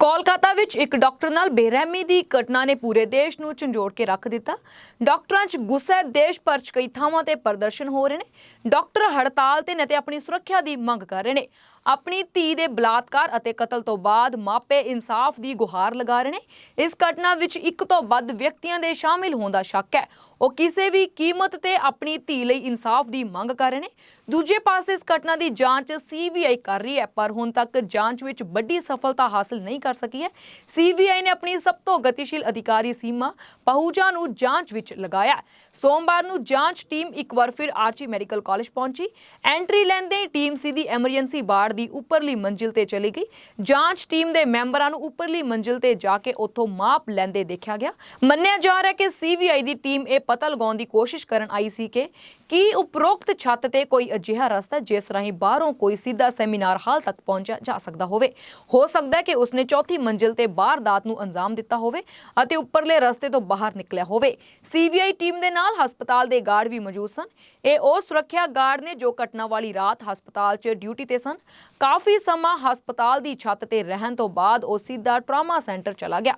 ਕੋਲਕਾਤਾ ਵਿੱਚ ਇੱਕ ਡਾਕਟਰ ਨਾਲ ਬੇਰਹਿਮੀ ਦੀ ਘਟਨਾ ਨੇ ਪੂਰੇ ਦੇਸ਼ ਨੂੰ ਝੰਜੋੜ ਕੇ ਰੱਖ ਦਿੱਤਾ। ਡਾਕਟਰਾਂ 'ਚ ਗੁੱਸਾ ਦੇਸ਼ ਭਰ 'ਚ ਕਈ ਥਾਵਾਂ ਤੇ ਪ੍ਰਦਰਸ਼ਨ ਹੋ ਰਹੇ ਨੇ। ਡਾਕਟਰ ਹੜਤਾਲ ਤੇ ਨੇ ਤੇ ਆਪਣੀ ਸੁਰੱਖਿਆ ਦੀ ਮੰਗ ਕਰ ਰਹੇ ਨੇ। ਆਪਣੀ ਧੀ ਦੇ ਬਲਾਤਕਾਰ ਅਤੇ ਕਤਲ ਤੋਂ ਬਾਅਦ ਮਾਪੇ ਇਨਸਾਫ ਦੀ ਗੁਹਾਰ ਲਗਾ ਰਹੇ ਨੇ। ਇਸ ਘਟਨਾ ਵਿੱਚ ਇੱਕ ਤੋਂ ਵੱਧ ਵਿਅਕਤੀਆਂ ਦੇ ਸ਼ਾਮਿਲ ਹੋਣ ਦਾ ਸ਼ੱਕ ਹੈ। ਉਹ ਕਿਸੇ ਵੀ ਕੀਮਤ ਤੇ ਆਪਣੀ ਧੀ ਲਈ ਇਨਸਾਫ ਦੀ ਮੰਗ ਕਰ ਰਹੇ ਨੇ। ਦੂਜੇ ਪਾਸੇ ਇਸ ਘਟਨਾ ਦੀ ਜਾਂਚ ਸੀਬੀਆਈ ਕਰ ਰਹੀ ਹੈ, ਪਰ ਹੁਣ ਤੱਕ ਜਾਂਚ ਵਿੱਚ ਵੱਡੀ ਸਫਲਤਾ ਹਾਸਲ ਨਹੀਂ ਕਰ ਸਕੀ ਹੈ ਸੀਬੀਆਈ ਨੇ ਆਪਣੀ ਸਭ ਤੋਂ ਗਤੀਸ਼ੀਲ ਅਧਿਕਾਰੀ ਸੀਮਾ ਪਹੂਜਾ ਨੂੰ ਜਾਂਚ ਵਿੱਚ ਲਗਾਇਆ। ਸੋਮਵਾਰ ਨੂੰ ਜਾਂਚ ਟੀਮ ਇੱਕ ਵਾਰ ਫਿਰ ਆਰਚੀ ਮੈਡੀਕਲ ਕਾਲਜ ਪਹੁੰਚੀ। ਐਂਟਰੀ ਲੈਂਦੇ ਟੀਮ ਸਿੱਧੀ ਐਮਰਜੈਂਸੀ ਬਾੜ ਦੀ ਉੱਪਰਲੀ ਮੰਜ਼ਿਲ ਤੇ ਚਲੀ ਗਈ। ਜਾਂਚ ਟੀਮ ਦੇ ਮੈਂਬਰਾਂ ਨੂੰ ਉੱਪਰਲੀ ਮੰਜ਼ਿਲ ਤੇ ਜਾ ਕੇ ਉੱਥੋਂ ਮਾਪ ਲੈਂਦੇ ਦੇਖਿਆ ਗਿਆ। ਮੰਨਿਆ ਜਾ ਰਿਹਾ ਹੈ ਕਿ ਸੀਬੀਆਈ ਦੀ ਟੀਮ ਇਹ ਪਤਾ ਲਗਾਉਣ ਦੀ ਕੋਸ਼ਿਸ਼ ਕਰਨ ਆਈ ਸੀ ਕਿ ਕੀ ਉਪਰੋਕਤ ਛੱਤ ਤੇ ਕੋਈ ਅਜਿਹਾ ਰਸਤਾ ਜਿਸ ਰਾਹੀਂ ਬਾਹਰੋਂ ਕੋਈ ਸਿੱਧਾ ਸੈਮੀਨਾਰ ਹਾਲ ਤੱਕ ਪਹੁੰਚਿਆ ਜਾ ਸਕਦਾ ਹੋਵੇ। ਹੋ ਸਕਦਾ ਹੈ ਕਿ ਉਸਨੇ ਚੌਥੀ ਮੰਜ਼ਿਲ ਤੇ ਵਾਰਦਾਤ ਨੂੰ ਅੰਜਾਮ ਦਿੱਤਾ ਹੋਵੇ ਅਤੇ ਉੱਪਰਲੇ ਰਸਤੇ ਤੋਂ ਬਾਹਰ ਨਿਕਲਿਆ ਹੋਵੇ। ਸੀਬੀਆਈ ਟੀਮ ਦੇ ਨਾਲ ਹਸਪਤਾਲ ਦੇ ਗਾਰਡ ਵੀ ਮੌਜੂਦ ਸਨ। ਇਹ ਉਹ ਸੁਰੱਖਿਆ ਗਾਰਡ ਨੇ ਜੋ ਘਟਨਾ ਵਾਲੀ ਰਾਤ ਹਸਪਤਾਲ 'ਚ ਡਿਊਟੀ ਤੇ ਸਨ। ਕਾਫੀ ਸਮਾਂ ਹਸਪਤਾਲ ਦੀ ਛੱਤ ਤੇ ਰਹਿਣ ਤੋਂ ਬਾਅਦ ਉਹ ਸਿੱਧਾ ਟਰਾਮਾ ਸੈਂਟਰ ਚਲਾ ਗਿਆ।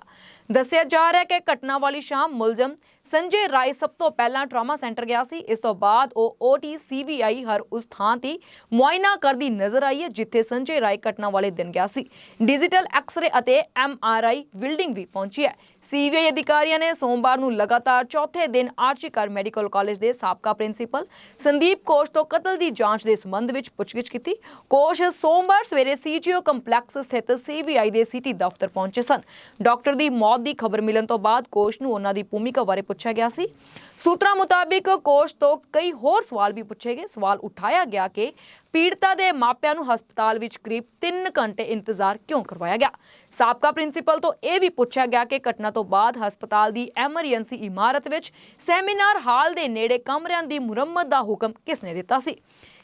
ਦੱਸਿਆ ਜਾ ਰਿਹਾ ਹੈ ਕਿ ਘਟਨਾ ਵਾਲੀ ਸ਼ਾਮ ਮੁਲਜ਼ਮ ਸੰਜੇ ਰਾਏ ਸਭ ਤੋਂ ਪਹਿਲਾਂ ਟਰਾਮਾ ਸੈਂਟਰ ਗਿਆ ਸੀ। ਇਸ ਤੋਂ ਬਾਅਦ ਉਹ ਓਟੀ ਸੀਬੀਆਈ ਹਰ ਉਸ ਥਾਂ ਤੇ ਮੁਆਇਨਾ ਕਰਦੀ ਨਜ਼ਰ ਆਈ ਹੈ, ਜਿੱਥੇ ਸੰਜੇ ਰਾਏ ਘਟਨਾ ਵਾਲੇ ਦਿਨ ਗਿਆ ਸੀ। ਡਿਜੀਟਲ ਐਕਸ-ਰੇ ਅਤੇ ਐਮਆਰਆਈ ਬਿਲਡਿੰਗ ਵੀ ਪਹੁੰਚੀ ਹੈ। ਸੀਬੀਆਈ ਅਧਿਕਾਰੀਆਂ ਨੇ ਸੋਮਵਾਰ ਨੂੰ ਲਗਾਤਾਰ ਚੌਥੇ ਦਿਨ ਆਰਚੀਕਰ ਮੈਡੀਕਲ ਕਾਲਜ ਦੇ ਸਾਬਕਾ ਪ੍ਰਿੰਸੀਪਲ ਸੰਦੀਪ ਕੋਸ਼ ਤੋਂ ਕਤਲ ਦੀ ਜਾਂਚ ਦੇ ਸੰਬੰਧ ਵਿੱਚ ਪੁੱਛਗਿੱਛ ਕੀਤੀ। ਕੋਸ਼ ਸੋਮਵਾਰ ਸਵੇਰੇ ਸੀਜੀਓ ਕੰਪਲੈਕਸ ਸਥਿਤ ਸੀਬੀਆਈ ਦੇ ਸਿਟੀ ਦਫ਼ਤਰ ਪਹੁੰਚੇ ਸਨ। ਡਾਕਟਰ ਦੀ ਮੌਤ ਦੀ ਖਬਰ ਮਿਲਣ ਤੋਂ ਬਾਅਦ ਕੋਸ਼ ਨੂੰ ਉਹਨਾਂ ਦੀ ਭੂਮਿਕਾ ਬਾਰੇ ਪੁੱਛਿਆ ਗਿਆ ਸੀ। ਸੂਤਰਾਂ ਮੁਤਾਬਿਕ ਕੋਸ਼ ਤੋਂ ਕਈ ਹੋਰ ਸਵਾਲ ਵੀ ਪੁੱਛੇ ਗਏ। ਸਵਾਲ ਉਠਾਇਆ ਗਿਆ ਕਿ ਪੀੜਤਾ ਦੇ ਮਾਪਿਆਂ ਨੂੰ ਹਸਪਤਾਲ ਵਿੱਚ ਕਰੀਬ 3 ਘੰਟੇ ਇੰਤਜ਼ਾਰ ਕਿਉਂ ਕਰਵਾਇਆ ਗਿਆ? ਸਾਬਕਾ ਪ੍ਰਿੰਸੀਪਲ ਤੋਂ ਇਹ ਵੀ ਪੁੱਛਿਆ ਗਿਆ ਕਿ ਘਟਨਾ ਤੋਂ ਬਾਅਦ ਹਸਪਤਾਲ ਦੀ ਐਮਰਜੈਂਸੀ ਇਮਾਰਤ ਵਿੱਚ ਸੈਮੀਨਾਰ ਹਾਲ ਦੇ ਨੇੜੇ ਕਮਰਿਆਂ ਦੀ ਮੁਰੰਮਤ ਦਾ ਹੁਕਮ ਕਿਸ ਨੇ ਦਿੱਤਾ ਸੀ?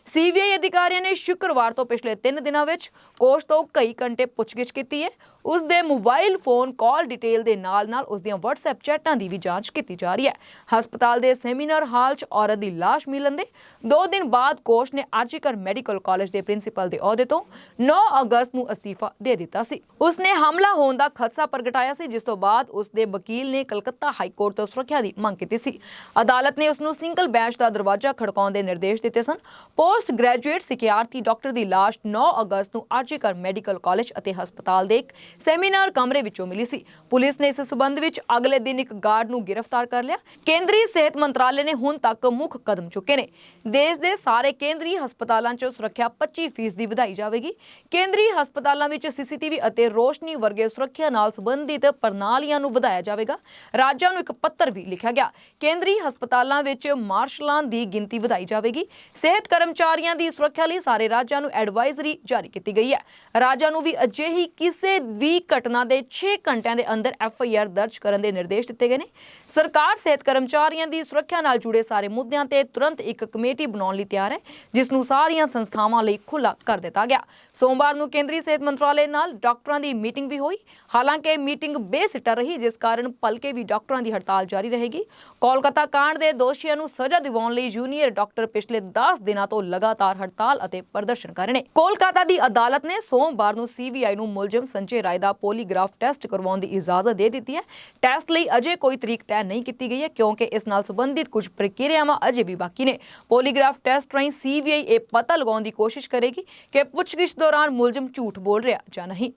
ਸੀਬੀਆਈ ਅਧਿਕਾਰੀਆਂ ਨੇ ਸ਼ੁੱਕਰਵਾਰ ਤੋਂ ਪਿਛਲੇ 3 ਦਿਨਾਂ ਵਿੱਚ ਕੋਸ਼ ਤੋਂ ਕਈ ਘੰਟੇ ਪੁੱਛਗਿੱਛ ਕੀਤੀ ਹੈ ਉਸ ਦੇ ਮੋਬਾਈਲ ਫੋਨ ਕਾਲ ਡਿਟੇਲ ਦੇ ਨਾਲ-ਨਾਲ ਉਸ ਦੀਆਂ WhatsApp ਚੈਟਾਂ ਦੀ ਵੀ ਜਾਂਚ ਕੀਤੀ ਜਾ ਰਹੀ ਹੈ। ਹਸਪਤਾਲ ਦੇ ਸੈਮੀਨਾਰ ਹਾਲ 'ਚ ਔਰਤ ਦੀ ਲਾਸ਼ ਮਿਲਣ ਦੇ 2 ਦਿਨ ਬਾਅਦ ਕੋਸ਼ ਨੇ ਆਰਜੀਕਰ ਮੈਡੀਕਲ ਕਾਲਜ ਦੇ ਪ੍ਰਿੰਸੀਪਲ ਦੇ ਅਹੁਦੇ ਤੋਂ 9 ਅਗਸਤ ਨੂੰ ਅਸਤੀਫਾ ਦੇ ਦਿੱਤਾ ਸੀ। ਉਸ ਨੇ ਹਮਲਾ ਹੋਣ ਦਾ ਖਦਸ਼ਾ ਪ੍ਰਗਟਾਇਆ ਸੀ, ਜਿਸ ਤੋਂ ਬਾਅਦ ਉਸ ਦੇ ਵਕੀਲ ਨੇ ਕਲਕੱਤਾ ਹਾਈ ਕੋਰਟ ਤੋਂ ਸੁਰੱਖਿਆ ਦੀ ਮੰਗ ਕੀਤੀ ਸੀ। ਅਦਾਲਤ ਨੇ ਉਸ ਨੂੰ ਸਿੰਗਲ ਬੈਂਚ ਦਾ ਦਰਵਾਜ਼ਾ ਖੜਕਾਉਣ ਦੇ ਨਿਰਦੇਸ਼ ਦਿੱਤੇ ਸਨ। ਪੋਸਟ ਗ੍ਰੈਜੂਏਟ ਸਿਕਿਉਰਿਟੀ ਡਾਕਟਰ ਦੀ ਲਾਸ਼ 9 ਅਗਸਤ ਨੂੰ ਆਰਜੀਕਰ ਮੈਡੀਕਲ ਕਾਲਜ ਅਤੇ ਹਸਪਤਾਲ ਦੇ ਇੱਕ ਸੈਮੀਨਾਰ ਕਮਰੇ ਵਿੱਚੋਂ ਮਿਲੀ ਸੀ। ਪੁਲਿਸ ਨੇ ਇਸ ਸਬੰਧ ਵਿੱਚ ਅਗਲੇ ਦਿਨ ਇੱਕ ਗਾਰਡ ਨੂੰ ਗ੍ਰਿਫਤਾਰ ਕਰ ਲਿਆ। ਕੇਂਦਰੀ ਸਿਹਤ ਮੰਤਰਾਲੇ ਨੇ ਹੁਣ ਤੱਕ ਮੁੱਖ ਕਦਮ ਚੁੱਕੇ ਨੇ। ਦੇਸ਼ ਦੇ ਸਾਰੇ ਕੇਂਦਰੀ ਹਸਪਤਾਲਾਂ 'ਚ ਸੁਰੱਖਿਆ 25% ਦੀ ਵਧਾਈ ਜਾਵੇਗੀ। ਕੇਂਦਰੀ ਹਸਪਤਾਲਾਂ ਵਿੱਚ ਸੀਸੀਟੀਵੀ ਅਤੇ ਰੋਸ਼ਨੀ ਵਰਗੇ ਸੁਰੱਖਿਆ ਨਾਲ ਸੰਬੰਧਿਤ ਪ੍ਰਣਾਲੀਆਂ ਨੂੰ ਵਧਾਇਆ ਜਾਵੇਗਾ। ਰਾਜਾਂ ਨੂੰ ਇੱਕ ਪੱਤਰ ਵੀ ਲਿਖਿਆ ਗਿਆ। ਕੇਂਦਰੀ ਹਸਪਤਾਲਾਂ ਵਿੱਚ ਮਾਰਸ਼ਲਾਂ ਦੀ ਗਿਣਤੀ ਵਧਾਈ ਜਾਵੇਗੀ। ਸਿਹਤ ਕਰਮਚਾਰੀਆਂ ਦੀ ਸੁਰੱਖਿਆ ਲਈ ਸਾਰੇ ਰਾਜਾਂ ਨੂੰ ਐਡਵਾਈਜ਼ਰੀ ਜਾਰੀ ਕੀਤੀ ਗਈ ਹੈ। ਰਾਜਾਂ ਨੂੰ ਵੀ ਅਜਿਹੀ ਕਿਸੇ ਵੀ ਘਟਨਾ ਦੇ 6 ਘੰਟਿਆਂ ਦੇ ਅੰਦਰ ਐਫ ਆਈ ਆਰ ਦਰਜ ਕਰਨ ਦੇ ਨਿਰਦੇਸ਼ ਦਿੱਤੇ ਗਏ ਨੇ। ਸਰਕਾਰ ਸਿਹਤ ਕਰਮਚਾਰੀਆਂ ਦੀ ਸੁਰੱਖਿਆ ਨਾਲ ਜੁੜੇ ਸਾਰੇ ਮੁੱਦਿਆਂ ਤੇ ਤੁਰੰਤ ਇੱਕ ਕਮੇਟੀ ਬਣਾਉਣ ਲਈ ਤਿਆਰ ਹੈ ਜਿਸ ਨੂੰ ਸਾਰੀਆਂ ਸੰਸਥਾਵਾਂ ਲਈ ਖੁੱਲ੍ਹਾ ਕਰ ਦਿੱਤਾ ਗਿਆ। ਸੋਮਵਾਰ ਨੂੰ ਕੇਂਦਰੀ ਸਿਹਤ ਮੰਤਰਾਲੇ ਨਾਲ ਡਾਕਟਰਾਂ ਦੀ ਮੀਟਿੰਗ ਵੀ ਹੋਈ। ਹਾਲਾਂਕਿ ਮੀਟਿੰਗ ਬੇਸਿੱਟਾ ਰਹੀ, ਜਿਸ ਕਾਰਨ ਭਲਕੇ ਵੀ ਡਾਕਟਰਾਂ ਦੀ ਹੜਤਾਲ ਜਾਰੀ ਰਹੇਗੀ। ਕੋਲਕਾਤਾ ਕਾਂਡ ਦੇ ਦੋਸ਼ੀਆਂ ਨੂੰ ਸਜ਼ਾ ਦਿਵਾਉਣ ਲਈ ਜੂਨੀਅਰ ਡਾਕਟਰ ਪਿਛਲੇ 10 ਦਿਨਾਂ ਤੋਂ ਲਗਾਤਾਰ ਹੜਤਾਲ ਅਤੇ ਪ੍ਰਦਰਸ਼ਨ ਕਰ ਰਹੇ ਨੇ। ਕੋਲਕਾਤਾ ਦੀ ਅਦਾਲਤ ਨੇ ਸੋਮਵਾਰ ਨੂੰ ਸੀਬੀਆਈ ਨੂੰ ਮੁਲਜ਼ਮ ਸੰਜੇ ਰਾਏ ਦਾ ਪੋਲੀਗ੍ਰਾਫ ਟੈਸਟ ਕਰਵਾਉਣ ਦੀ ਇਜਾਜ਼ਤ ਦੇ ਦਿੱਤੀ ਹੈ। ਟੈਸਟ ਲਈ ਅਜੇ ਕੋਈ ਤਰੀਕ ਤੈਅ ਨਹੀਂ ਕੀਤੀ ਗਈ ਹੈ, ਕਿਉਂਕਿ ਇਸ ਨਾਲ ਸੰਬੰਧਿਤ ਕੁਝ ਪ੍ਰਕਿਰਿਆਵਾਂ ਅਜੇ ਵੀ ਬਾਕੀ ਨੇ। ਪੋਲੀਗ੍ਰਾਫ ਟੈਸਟ ਰਾਹੀਂ ਸੀਬੀਆਈ ਇਹ ਪਤਾ ਲਗਾਉਣ ਦੀ ਕੋਸ਼ਿਸ਼ ਕਰੇਗੀ ਕਿ ਪੁੱਛਗਿੱਛ ਦੌਰਾਨ ਮੁਲਜ਼ਮ ਝੂਠ ਬੋਲ ਰਿਹਾ ਜਾਂ ਨਹੀਂ।